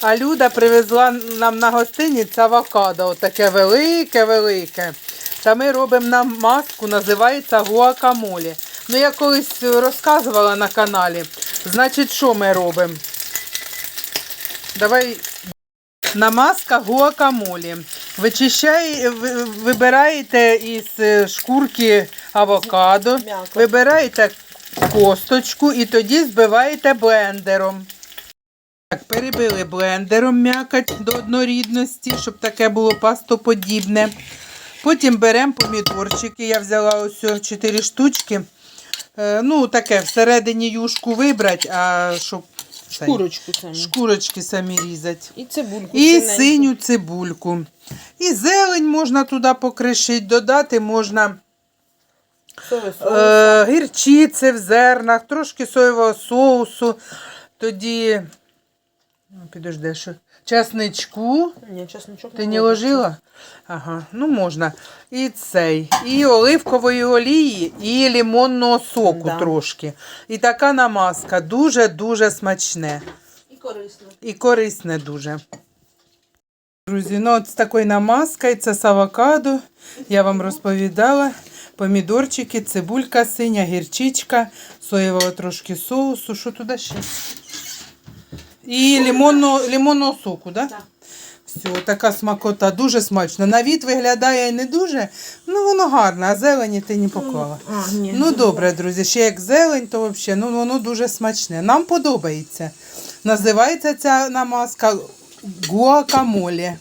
А Люда привезла нам на гостиніць авокадо, таке велике-велике. Та ми робимо нам маску, називається гуакамолі. Ну, я колись розказувала на каналі. Значить, що ми робимо? Давай намазка гуакамолі. Вичищає, вибираєте із е, шкурки авокадо, вибираєте косточку і тоді збиваєте блендером. Так, перебили блендером м'якоть до однорідності, щоб таке було пастоподібне. Потім беремо помідорчики. Я взяла ось 4 штучки. Е, Ну, таке всередині юшку вибрати, а щоб цей, Курочку саму. шкурочки самі різати. І цибульку. І синеньку. синю цибульку. І зелень можна туди покришити, додати можна е, гірчиці в зернах, трошки соєвого соусу. Тоді, підожди, що, часничку. Ні, чесночок Ти не ложила? Ага, ну можна. І цей, і оливкової олії, і лимонного соку Да. трошки. І така намазка дуже-дуже смачне. І корисно. І корисне дуже. Друзі, ну от з такою намазкою, це з авокадо. Я вам розповідала. Помідорчики, цибулька синя, гірчичка, соєвого трошки соусу. Що туди ще? І лимонного, лимонного соку? Да? Так. Все, така смакота, дуже смачна. На вид виглядає не дуже, ну воно гарне, а зелені ти не поклала. А, ні. Ну добре, друзі, ще як зелень, то взагалі ну, воно дуже смачне. Нам подобається. Називається ця намазка гуакамолі.